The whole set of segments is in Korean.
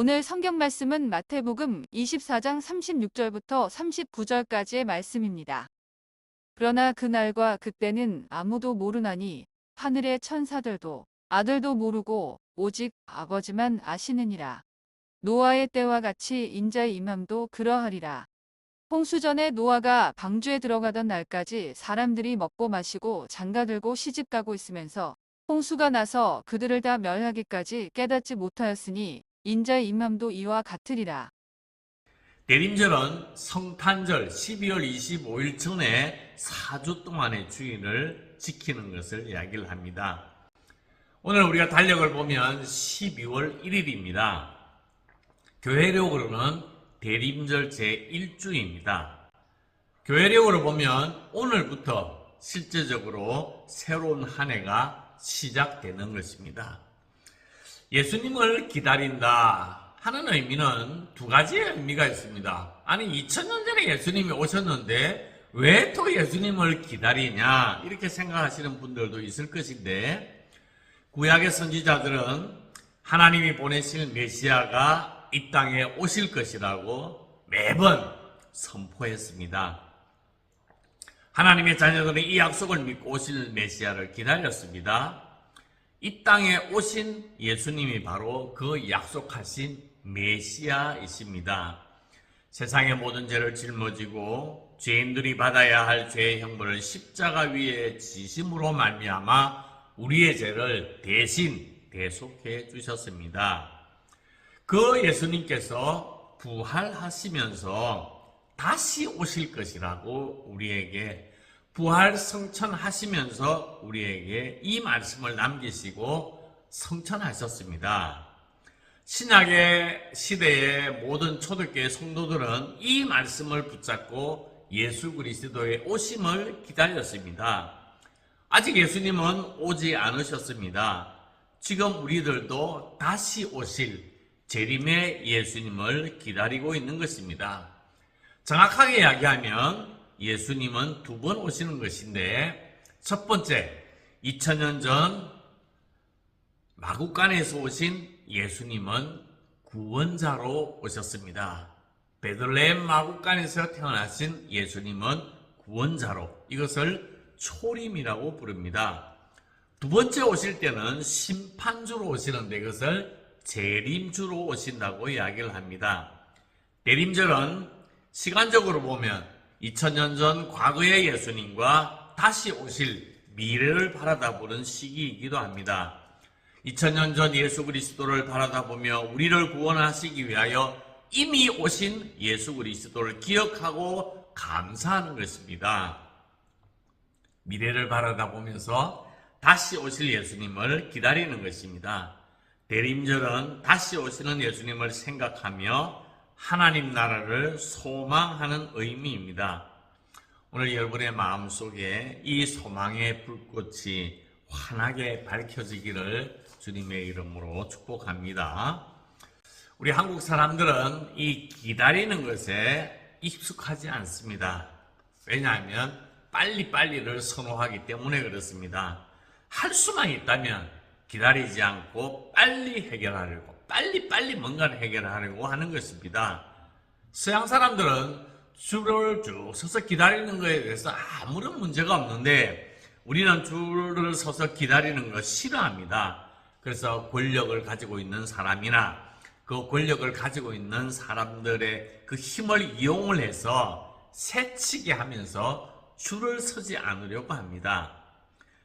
오늘 성경 말씀은 마태복음 24장 36절부터 39절까지의 말씀입니다. 그러나 그날과 그때는 아무도 모르나니 하늘의 천사들도 아들도 모르고 오직 아버지만 아시느니라. 노아의 때와 같이 인자의 임함도 그러하리라. 홍수 전에 노아가 방주에 들어가던 날까지 사람들이 먹고 마시고 장가들고 시집가고 있으면서 홍수가 나서 그들을 다 멸하기까지 깨닫지 못하였으니 인자의 임함도 이와 같으리라. 대림절은 성탄절 12월 25일 전에 4주 동안의 주일을 지키는 것을 이야기를 합니다. 오늘 우리가 달력을 보면 12월 1일입니다. 교회력으로는 대림절 제1주입니다. 교회력으로 보면 오늘부터 실제적으로 새로운 한 해가 시작되는 것입니다. 예수님을 기다린다 하는 의미는 두 가지의 의미가 있습니다. 아니 2000년 전에 예수님이 오셨는데 왜 또 예수님을 기다리냐 이렇게 생각하시는 분들도 있을 것인데 구약의 선지자들은 하나님이 보내실 메시아가 이 땅에 오실 것이라고 매번 선포했습니다. 하나님의 자녀들은 이 약속을 믿고 오실 메시아를 기다렸습니다. 이 땅에 오신 예수님이 바로 그 약속하신 메시아이십니다. 세상의 모든 죄를 짊어지고 죄인들이 받아야 할 죄의 형벌을 십자가 위에 지심으로 말미암아 우리의 죄를 대신 대속해 주셨습니다. 그 예수님께서 부활하시면서 다시 오실 것이라고 우리에게 부활 성천하시면서 우리에게 이 말씀을 남기시고 성천하셨습니다. 신약의 시대의 모든 초대교회 성도들은 이 말씀을 붙잡고 예수 그리스도의 오심을 기다렸습니다. 아직 예수님은 오지 않으셨습니다. 지금 우리들도 다시 오실 재림의 예수님을 기다리고 있는 것입니다. 정확하게 이야기하면 예수님은 두 번 오시는 것인데 첫 번째 2000년 전 마국간에서 오신 예수님은 구원자로 오셨습니다. 베들레헴 마국간에서 태어나신 예수님은 구원자로 이것을 초림이라고 부릅니다. 두 번째 오실 때는 심판주로 오시는데 이것을 재림주로 오신다고 이야기를 합니다. 대림절은 시간적으로 보면 2000년 전 과거의 예수님과 다시 오실 미래를 바라다 보는 시기이기도 합니다. 2000년 전 예수 그리스도를 바라다 보며 우리를 구원하시기 위하여 이미 오신 예수 그리스도를 기억하고 감사하는 것입니다. 미래를 바라다 보면서 다시 오실 예수님을 기다리는 것입니다. 대림절은 다시 오시는 예수님을 생각하며 하나님 나라를 소망하는 의미입니다. 오늘 여러분의 마음속에 이 소망의 불꽃이 환하게 밝혀지기를 주님의 이름으로 축복합니다. 우리 한국 사람들은 이 기다리는 것에 익숙하지 않습니다. 왜냐하면 빨리빨리를 선호하기 때문에 그렇습니다. 할 수만 있다면 기다리지 않고 빨리 해결하려고, 빨리 빨리 뭔가를 해결하려고 하는 것입니다. 서양 사람들은 줄을 쭉 서서 기다리는 것에 대해서 아무런 문제가 없는데 우리는 줄을 서서 기다리는 것 싫어합니다. 그래서 권력을 가지고 있는 사람이나 그 권력을 가지고 있는 사람들의 그 힘을 이용을 해서 새치게 하면서 줄을 서지 않으려고 합니다.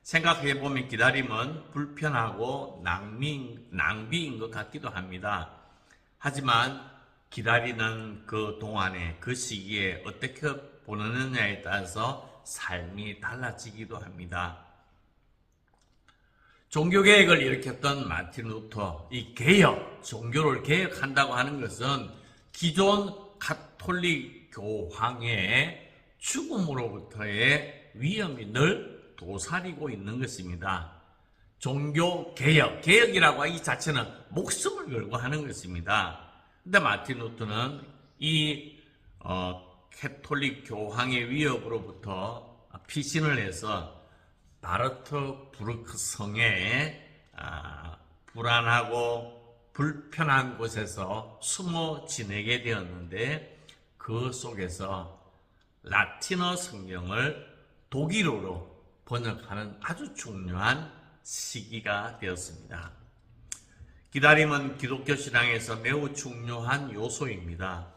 생각해 보면 기다림은 불편하고 낭비, 낭비인 것 같기도 합니다. 하지만 기다리는 그 동안에 그 시기에 어떻게 보느냐에 따라서 삶이 달라지기도 합니다. 종교개혁을 일으켰던 마틴 루터, 이 개혁, 종교를 개혁한다고 하는 것은 기존 가톨릭 교황의 죽음으로부터의 위험이 늘 도사리고 있는 것입니다. 종교 개혁, 개혁이라고 이 자체는 목숨을 걸고 하는 것입니다. 근데 마틴 루터는 이 어, 캐톨릭 교황의 위협으로부터 피신을 해서 바르트 부르크 성에 아, 불안하고 불편한 곳에서 숨어 지내게 되었는데 그 속에서 라틴어 성경을 독일어로 번역하는 아주 중요한 시기가 되었습니다. 기다림은 기독교 신앙에서 매우 중요한 요소입니다.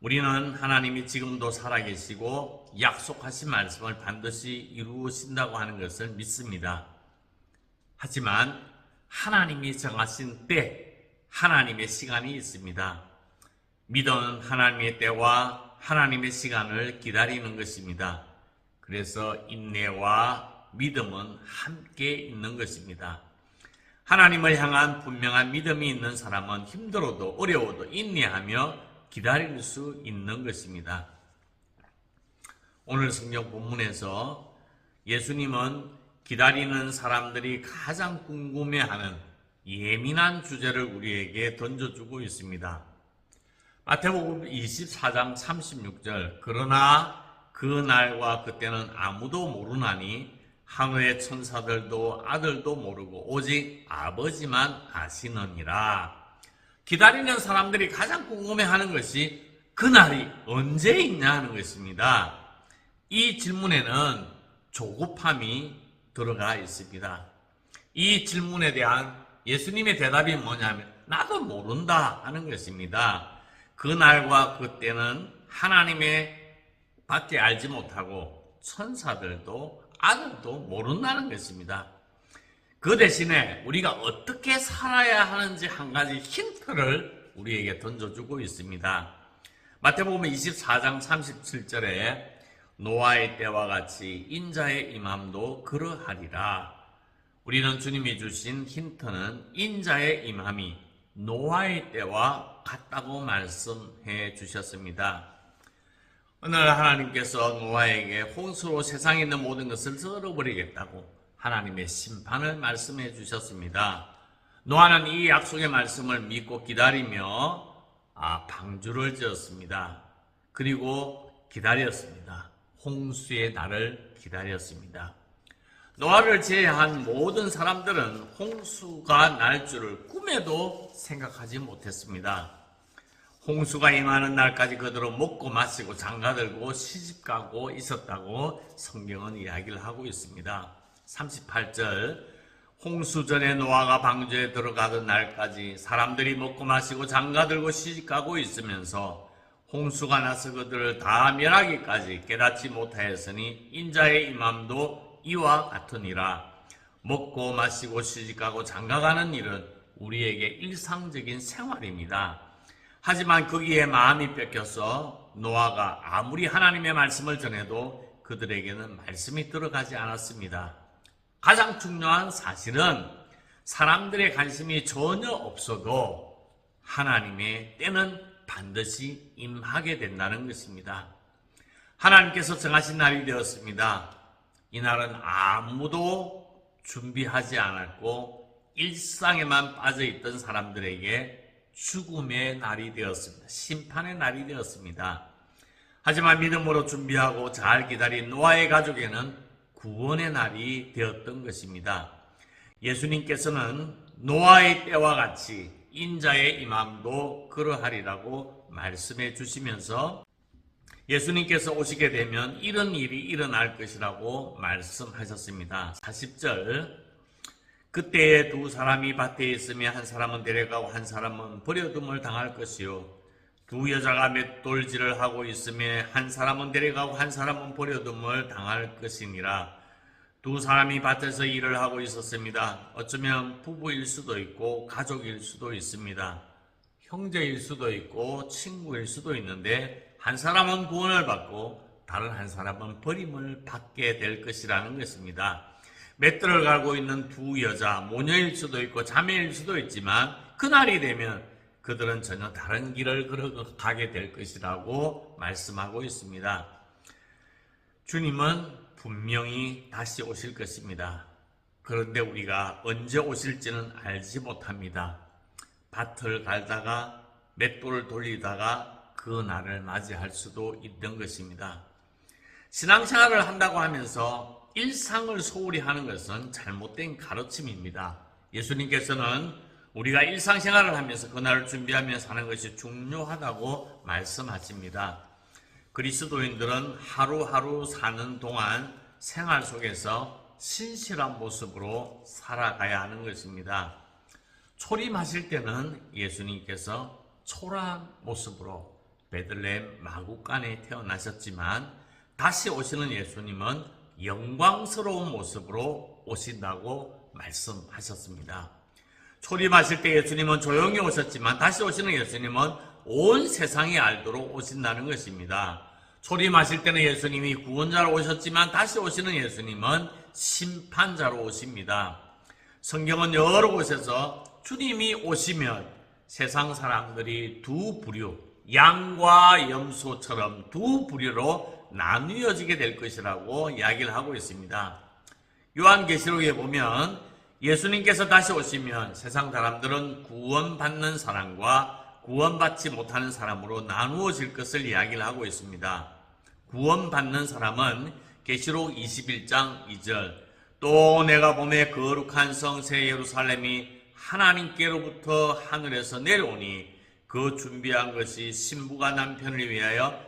우리는 하나님이 지금도 살아계시고 약속하신 말씀을 반드시 이루신다고 하는 것을 믿습니다. 하지만 하나님이 정하신 때, 하나님의 시간이 있습니다. 믿음은 하나님의 때와 하나님의 시간을 기다리는 것입니다. 그래서 인내와 믿음은 함께 있는 것입니다. 하나님을 향한 분명한 믿음이 있는 사람은 힘들어도 어려워도 인내하며 기다릴 수 있는 것입니다. 오늘 성경 본문에서 예수님은 기다리는 사람들이 가장 궁금해하는 예민한 주제를 우리에게 던져주고 있습니다. 마태복음 24장 36절 그러나 그 날과 그때는 아무도 모르나니 하늘의 천사들도 아들도 모르고 오직 아버지만 아시느니라. 기다리는 사람들이 가장 궁금해하는 것이 그 날이 언제 있냐 하는 것입니다. 이 질문에는 조급함이 들어가 있습니다. 이 질문에 대한 예수님의 대답이 뭐냐면 나도 모른다 하는 것입니다. 그 날과 그때는 하나님의 밖에 알지 못하고 천사들도 아들도 모른다는 것입니다. 그 대신에 우리가 어떻게 살아야 하는지 한 가지 힌트를 우리에게 던져주고 있습니다. 마태복음 24장 37절에 노아의 때와 같이 인자의 임함도 그러하리라. 우리는 주님이 주신 힌트는 인자의 임함이 노아의 때와 같다고 말씀해 주셨습니다. 오늘 하나님께서 노아에게 홍수로 세상에 있는 모든 것을 썰어버리겠다고 하나님의 심판을 말씀해 주셨습니다. 노아는 이 약속의 말씀을 믿고 기다리며 아, 방주를 지었습니다. 그리고 기다렸습니다. 홍수의 날을 기다렸습니다. 노아를 제외한 모든 사람들은 홍수가 날 줄을 꿈에도 생각하지 못했습니다. 홍수가 임하는 날까지 그들은 먹고 마시고 장가들고 시집가고 있었다고 성경은 이야기를 하고 있습니다. 38절 홍수 전에 노아가 방주에 들어가던 날까지 사람들이 먹고 마시고 장가들고 시집가고 있으면서 홍수가 나서 그들을 다 멸하기까지 깨닫지 못하였으니 인자의 임함도 이와 같으니라 먹고 마시고 시집가고 장가가는 일은 우리에게 일상적인 생활입니다. 하지만 거기에 마음이 뺏겨서 노아가 아무리 하나님의 말씀을 전해도 그들에게는 말씀이 들어가지 않았습니다. 가장 중요한 사실은 사람들의 관심이 전혀 없어도 하나님의 때는 반드시 임하게 된다는 것입니다. 하나님께서 정하신 날이 되었습니다. 이 날은 아무도 준비하지 않았고 일상에만 빠져 있던 사람들에게 죽음의 날이 되었습니다. 심판의 날이 되었습니다. 하지만 믿음으로 준비하고 잘 기다린 노아의 가족에는 구원의 날이 되었던 것입니다. 예수님께서는 노아의 때와 같이 인자의 임함도 그러하리라고 말씀해 주시면서 예수님께서 오시게 되면 이런 일이 일어날 것이라고 말씀하셨습니다. 40절 그때에 두 사람이 밭에 있으며 한 사람은 데려가고 한 사람은 버려둠을 당할 것이요 두 여자가 맷돌질을 하고 있으며 한 사람은 데려가고 한 사람은 버려둠을 당할 것이니라 두 사람이 밭에서 일을 하고 있었습니다. 어쩌면 부부일 수도 있고 가족일 수도 있습니다. 형제일 수도 있고 친구일 수도 있는데 한 사람은 구원을 받고 다른 한 사람은 버림을 받게 될 것이라는 것입니다. 맷돌을 갈고 있는 두 여자, 모녀일 수도 있고 자매일 수도 있지만 그날이 되면 그들은 전혀 다른 길을 걸어가게 될 것이라고 말씀하고 있습니다. 주님은 분명히 다시 오실 것입니다. 그런데 우리가 언제 오실지는 알지 못합니다. 밭을 갈다가 맷돌을 돌리다가 그 날을 맞이할 수도 있는 것입니다. 신앙생활을 한다고 하면서 일상을 소홀히 하는 것은 잘못된 가르침입니다. 예수님께서는 우리가 일상생활을 하면서 그날을 준비하며 사는 것이 중요하다고 말씀하십니다. 그리스도인들은 하루하루 사는 동안 생활 속에서 신실한 모습으로 살아가야 하는 것입니다. 초림하실 때는 예수님께서 초라한 모습으로 베들레헴 마구간에 태어나셨지만 다시 오시는 예수님은 영광스러운 모습으로 오신다고 말씀하셨습니다. 초림하실 때 예수님은 조용히 오셨지만 다시 오시는 예수님은 온 세상이 알도록 오신다는 것입니다. 초림하실 때는 예수님이 구원자로 오셨지만 다시 오시는 예수님은 심판자로 오십니다. 성경은 여러 곳에서 주님이 오시면 세상 사람들이 두 부류, 양과 염소처럼 두 부류로 나뉘어지게 될 것이라고 이야기를 하고 있습니다. 요한계시록에 보면 예수님께서 다시 오시면 세상 사람들은 구원받는 사람과 구원받지 못하는 사람으로 나누어질 것을 이야기를 하고 있습니다. 구원받는 사람은 계시록 21장 2절 또 내가 봄에 거룩한 성새 예루살렘이 하나님께로부터 하늘에서 내려오니 그 준비한 것이 신부가 남편을 위하여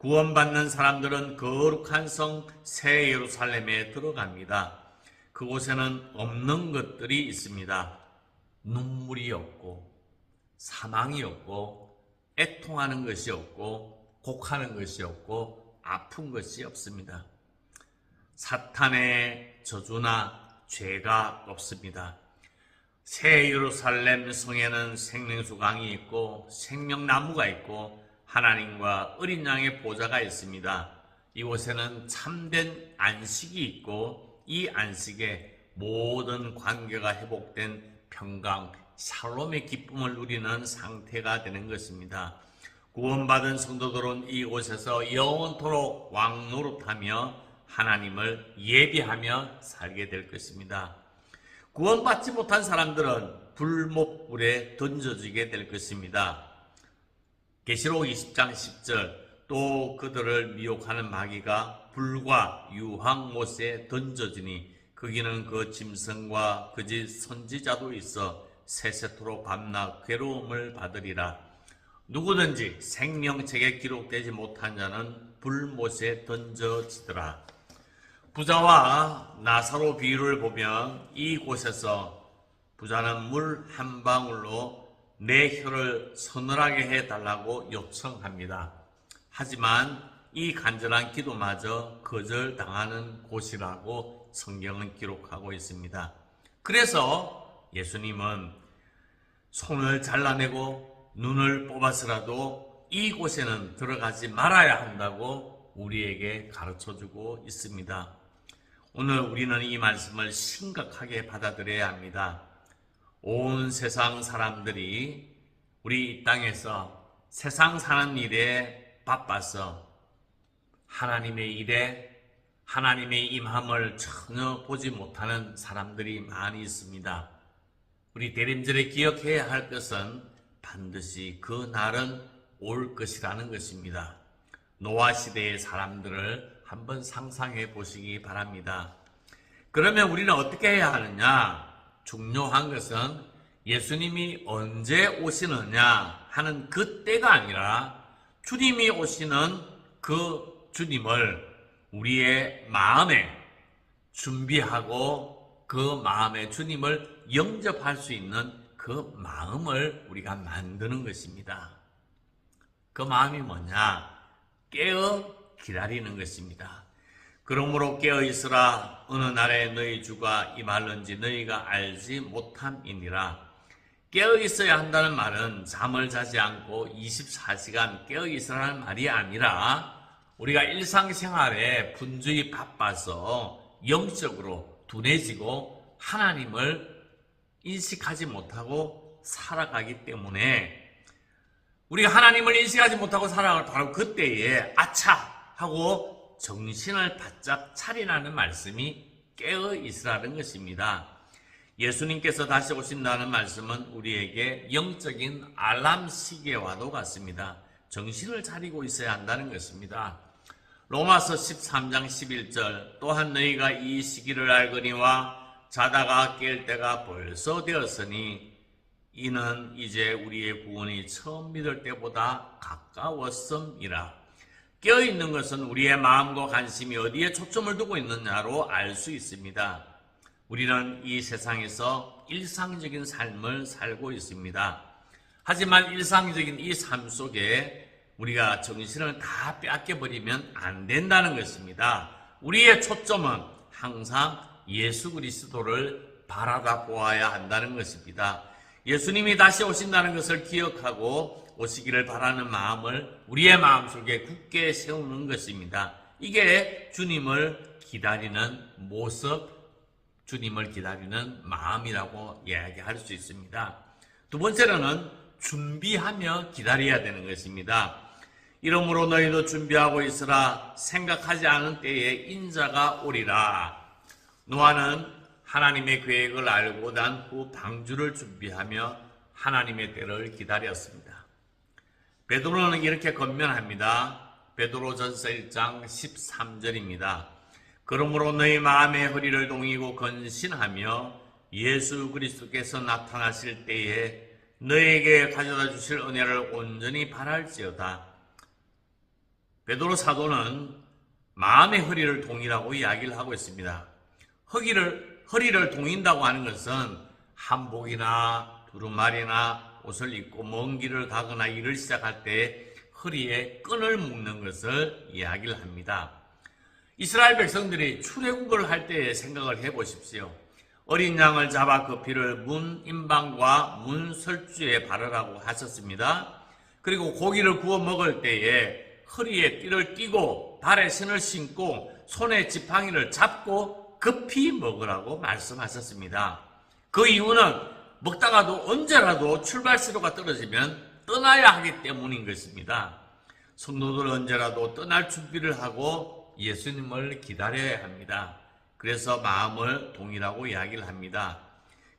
구원받는 사람들은 거룩한 성 새 예루살렘에 들어갑니다. 그곳에는 없는 것들이 있습니다. 눈물이 없고 사망이 없고 애통하는 것이 없고 곡하는 것이 없고 아픈 것이 없습니다. 사탄의 저주나 죄가 없습니다. 새 예루살렘 성에는 생명수 강이 있고 생명나무가 있고 하나님과 어린 양의 보좌가 있습니다. 이곳에는 참된 안식이 있고 이 안식에 모든 관계가 회복된 평강, 샬롬의 기쁨을 누리는 상태가 되는 것입니다. 구원받은 성도들은 이곳에서 영원토록 왕 노릇하며 하나님을 예비하며 살게 될 것입니다. 구원받지 못한 사람들은 불목불에 던져지게 될 것입니다. 계시록 20장 10절 또 그들을 미혹하는 마귀가 불과 유황 못에 던져지니 거기는 그 짐승과 그지 선지자도 있어 세세토록 밤낮 괴로움을 받으리라. 누구든지 생명책에 기록되지 못한 자는 불못에 던져지더라. 부자와 나사로 비유를 보면 이곳에서 부자는 물 한 방울로 내 혀를 서늘하게 해달라고 요청합니다. 하지만 이 간절한 기도마저 거절당하는 곳이라고 성경은 기록하고 있습니다. 그래서 예수님은 손을 잘라내고 눈을 뽑아서라도 이곳에는 들어가지 말아야 한다고 우리에게 가르쳐 주고 있습니다. 오늘 우리는 이 말씀을 심각하게 받아들여야 합니다. 온 세상 사람들이 우리 이 땅에서 세상 사는 일에 바빠서 하나님의 일에 하나님의 임함을 전혀 보지 못하는 사람들이 많이 있습니다. 우리 대림절에 기억해야 할 것은 반드시 그 날은 올 것이라는 것입니다. 노아 시대의 사람들을 한번 상상해 보시기 바랍니다. 그러면 우리는 어떻게 해야 하느냐? 중요한 것은 예수님이 언제 오시느냐 하는 그 때가 아니라 주님이 오시는 그 주님을 우리의 마음에 준비하고 그 마음에 주님을 영접할 수 있는 그 마음을 우리가 만드는 것입니다. 그 마음이 뭐냐? 깨어 기다리는 것입니다. 그러므로 깨어 있으라 어느 날에 너희 주가 임할는지 너희가 알지 못함이니라. 깨어 있어야 한다는 말은 잠을 자지 않고 24시간 깨어 있으라는 말이 아니라 우리가 일상생활에 분주히 바빠서 영적으로 둔해지고 하나님을 인식하지 못하고 살아가기 때문에 우리가 하나님을 인식하지 못하고 살아갈 바로 그때에 아차 하고 정신을 바짝 차리라는 말씀이 깨어 있으라는 것입니다. 예수님께서 다시 오신다는 말씀은 우리에게 영적인 알람 시계와도 같습니다. 정신을 차리고 있어야 한다는 것입니다. 로마서 13장 11절 또한 너희가 이 시기를 알거니와 자다가 깰 때가 벌써 되었으니 이는 이제 우리의 구원이 처음 믿을 때보다 가까웠음이라. 깨어있는 것은 우리의 마음과 관심이 어디에 초점을 두고 있느냐로 알 수 있습니다. 우리는 이 세상에서 일상적인 삶을 살고 있습니다. 하지만 일상적인 이 삶 속에 우리가 정신을 다 빼앗겨버리면 안 된다는 것입니다. 우리의 초점은 항상 예수 그리스도를 바라다 보아야 한다는 것입니다. 예수님이 다시 오신다는 것을 기억하고 오시기를 바라는 마음을 우리의 마음속에 굳게 세우는 것입니다. 이게 주님을 기다리는 모습, 주님을 기다리는 마음이라고 이야기할 수 있습니다. 두 번째로는 준비하며 기다려야 되는 것입니다. 이러므로 너희도 준비하고 있으라 생각하지 않은 때에 인자가 오리라. 노아는 하나님의 계획을 알고 난 후 방주를 준비하며 하나님의 때를 기다렸습니다. 베드로는 이렇게 건면합니다. 베드로전서 1장 13절입니다. 그러므로 너희 마음의 허리를 동이고 건신하며 예수 그리스도께서 나타나실 때에 너에게 가져다 주실 은혜를 온전히 바랄지어다. 베드로 사도는 마음의 허리를 동이라고 이야기를 하고 있습니다. 허리를, 허리를 동인다고 하는 것은 한복이나 두루마리나 옷을 입고 먼 길을 가거나 일을 시작할 때 허리에 끈을 묶는 것을 이야기를 합니다. 이스라엘 백성들이 출애굽을 할 때의 생각을 해보십시오. 어린 양을 잡아 그 피를 문 임방과 문 설주에 바르라고 하셨습니다. 그리고 고기를 구워 먹을 때에 허리에 띠를 띠고 발에 신을 신고 손에 지팡이를 잡고 급히 먹으라고 말씀하셨습니다. 그 이유는 먹다가도 언제라도 출발시로가 떨어지면 떠나야 하기 때문인 것입니다. 성도들은 언제라도 떠날 준비를 하고 예수님을 기다려야 합니다. 그래서 마음을 동이라고 이야기를 합니다.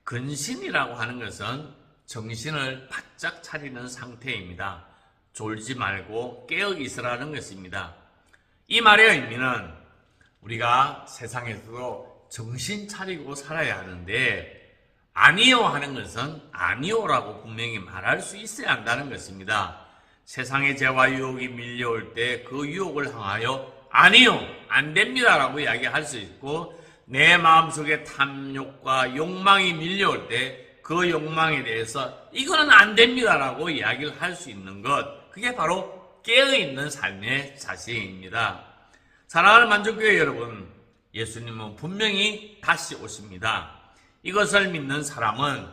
근신이라고 하는 것은 정신을 바짝 차리는 상태입니다. 졸지 말고 깨어 있으라는 것입니다. 이 말의 의미는 우리가 세상에서도 정신 차리고 살아야 하는데 아니요 하는 것은 아니요라고 분명히 말할 수 있어야 한다는 것입니다. 세상의 죄와 유혹이 밀려올 때 그 유혹을 향하여 아니요 안 됩니다라고 이야기할 수 있고 내 마음속에 탐욕과 욕망이 밀려올 때 그 욕망에 대해서 이거는 안 됩니다라고 이야기를 할 수 있는 것 그게 바로 깨어있는 삶의 자세입니다. 사랑하는 만족교회 여러분 예수님은 분명히 다시 오십니다. 이것을 믿는 사람은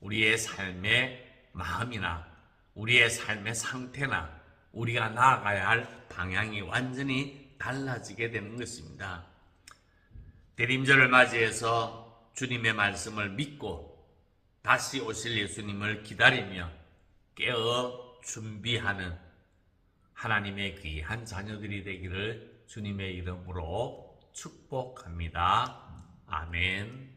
우리의 삶의 마음이나 우리의 삶의 상태나 우리가 나아가야 할 방향이 완전히 달라지게 되는 것입니다. 대림절을 맞이해서 주님의 말씀을 믿고 다시 오실 예수님을 기다리며 깨어 준비하는 하나님의 귀한 자녀들이 되기를 주님의 이름으로 축복합니다. 아멘.